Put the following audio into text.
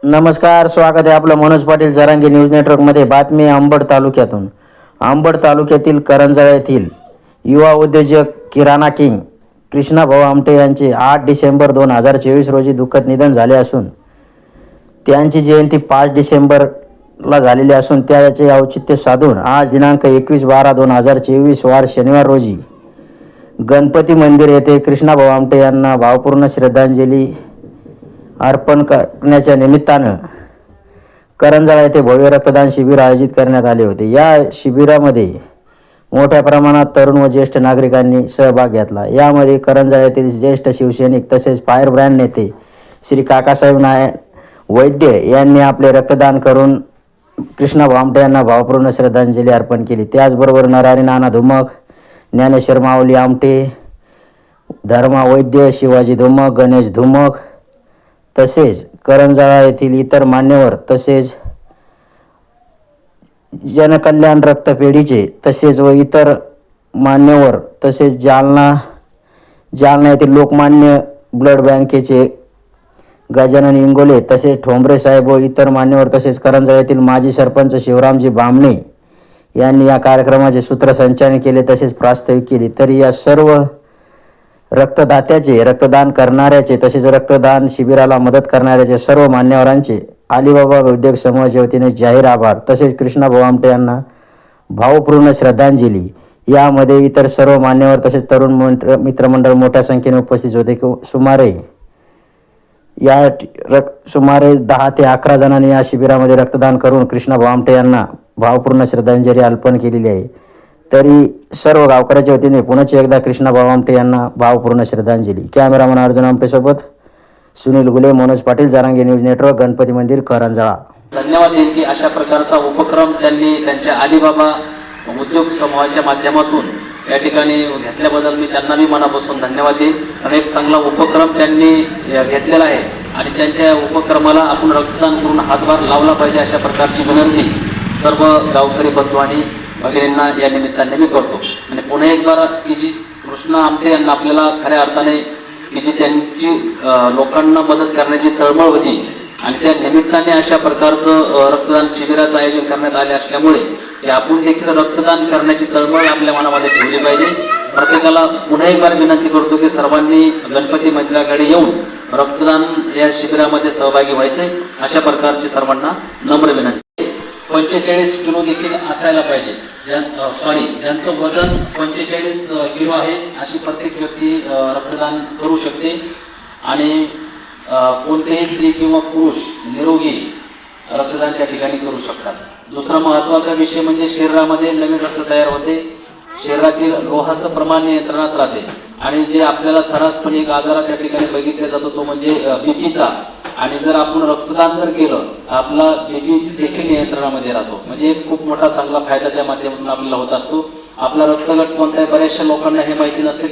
नमस्कार स्वागत आहे आपलं मनोज पाटील जरांगी न्यूज नेटवर्कमध्ये बातमी अंबड तालुक्यातून. अंबड तालुक्यातील करंजळा येथील युवा उद्योजक किराणा किंग कृष्णाभाऊ आमटे यांचे आठ डिसेंबर दोन हजार चोवीस रोजी दुःखद निधन झाले असून त्यांची जयंती पाच डिसेंबरला झालेली असून त्याचे औचित्य साधून आज दिनांक एकवीस बारा दोन हजार चोवीस वार शनिवार रोजी गणपती मंदिर येथे कृष्णाभाऊ आमटे यांना भावपूर्ण श्रद्धांजली अर्पण करण्याच्या निमित्तानं करंजाळा येथे भव्य रक्तदान शिबिर आयोजित करण्यात आले होते. या शिबिरामध्ये मोठ्या प्रमाणात तरुण व ज्येष्ठ नागरिकांनी सहभाग घेतला. यामध्ये करंजाळा येथील ज्येष्ठ शिवसैनिक तसेच फायर ब्रँड नेते श्री काकासाहेब नाय वैद्य यांनी आपले रक्तदान करून कृष्णा भामटे यांना भावपूर्ण श्रद्धांजली अर्पण केली. त्याचबरोबर नरारी नाना धुमक ज्ञानेश्वर माऊली आमटे धर्मा वैद्य शिवाजी धुमक गणेश धुमक तसेच करंजाळा येथील इतर मान्यवर तसेच जनकल्याण रक्तपेढीचे तसेच व इतर मान्यवर तसेच जालना जालना येथील लोकमान्य ब्लड बँकेचे गजानन इंगोले तसेच ठोंबरे साहेब व इतर मान्यवर तसेच करंजाळा येथील माजी सरपंच शिवरामजी बामणे यांनी या कार्यक्रमाचे सूत्रसंचालन केले तसेच प्रास्ताविक केली. तरी या सर्व रक्तदात्याचे रक्तदान करणाऱ्याचे तसेच रक्तदान शिबिराला मदत करणाऱ्याचे सर्व मान्यवरांचे अलिबाबा उद्योग समूहाच्या वतीने जाहीर आभार. तसेच कृष्णाभाऊ आमटे यांना भावपूर्ण श्रद्धांजली. यामध्ये इतर सर्व मान्यवर तसेच तरुण मंत्र मित्रमंडळ मोठ्या संख्येने उपस्थित होते. सुमारे या ट- रक सुमारे दहा ते अकरा जणांनी या शिबिरामध्ये रक्तदान करून कृष्णाभाऊ आमटे यांना भावपूर्ण श्रद्धांजली अर्पण केलेली आहे. तरी सर्व गावकऱ्याच्या वतीने पुण्याची एकदा कृष्णाभाऊ आमटे यांना भावपूर्ण श्रद्धांजली. कॅमेरामन अर्जुन आमटेसोबत सुनील गुले मनोज पाटील जारांगे न्यूज नेटवर्क गणपती मंदिर करंजाळा. धन्यवाद यांनी की अशा प्रकारचा उपक्रम त्यांनी त्यांच्या अलिबाबा उद्योग समूहाच्या माध्यमातून या ठिकाणी घेतल्याबद्दल मी त्यांना मी मनापासून धन्यवाद देईन. कारण एक चांगला उपक्रम त्यांनी घेतलेला आहे आणि त्यांच्या उपक्रमाला आपण रक्तदान करून हातभार लावला पाहिजे अशा प्रकारची विनंती सर्व गावकरी बंधू आणि वगैरेंना या निमित्ताने मी करतो. आणि पुन्हा एक बार की जी कृष्णा आमटे यांना आपल्याला खऱ्या अर्थाने की जी त्यांची लोकांना मदत करण्याची तळमळ होती आणि त्या निमित्ताने अशा प्रकारचं रक्तदान शिबिराचं आयोजन करण्यात आले असल्यामुळे की आपण देखील रक्तदान करण्याची तळमळ आपल्या मनामध्ये ठेवली पाहिजे. प्रत्येकाला पुन्हा एक बार विनंती करतो की सर्वांनी गणपती मंदिराकडे येऊन रक्तदान या शिबिरामध्ये सहभागी व्हायचे. अशा प्रकारची सर्वांना नम्र विनंती. पंचेचाळीस किलो देखील असायला पाहिजे. ज्या सॉरी ज्यांचं वजन पंचेचाळीस किलो आहे अशी प्रत्येक व्यक्ती रक्तदान करू शकते. आणि कोणतेही स्त्री किंवा पुरुष निरोगी रक्तदान त्या ठिकाणी करू शकतात. दुसरा महत्त्वाचा विषय म्हणजे शरीरामध्ये नवीन रक्त तयार होते. शरीरातील लोहाचं प्रमाण नियंत्रणात राहते. आणि जे आपल्याला सर्रासपणे एक आजारा त्या ठिकाणी बघितला जातो तो म्हणजे बीपीचा. आणि जर आपण रक्तदान जर केलं तर आपला बीपी देखील नियंत्रणामध्ये राहतो. म्हणजे एक खूप मोठा चांगला फायदा त्या माध्यमातून आपल्याला होत असतो. आपला रक्तगट कोणत्या बऱ्याचशा लोकांना हे माहिती नसते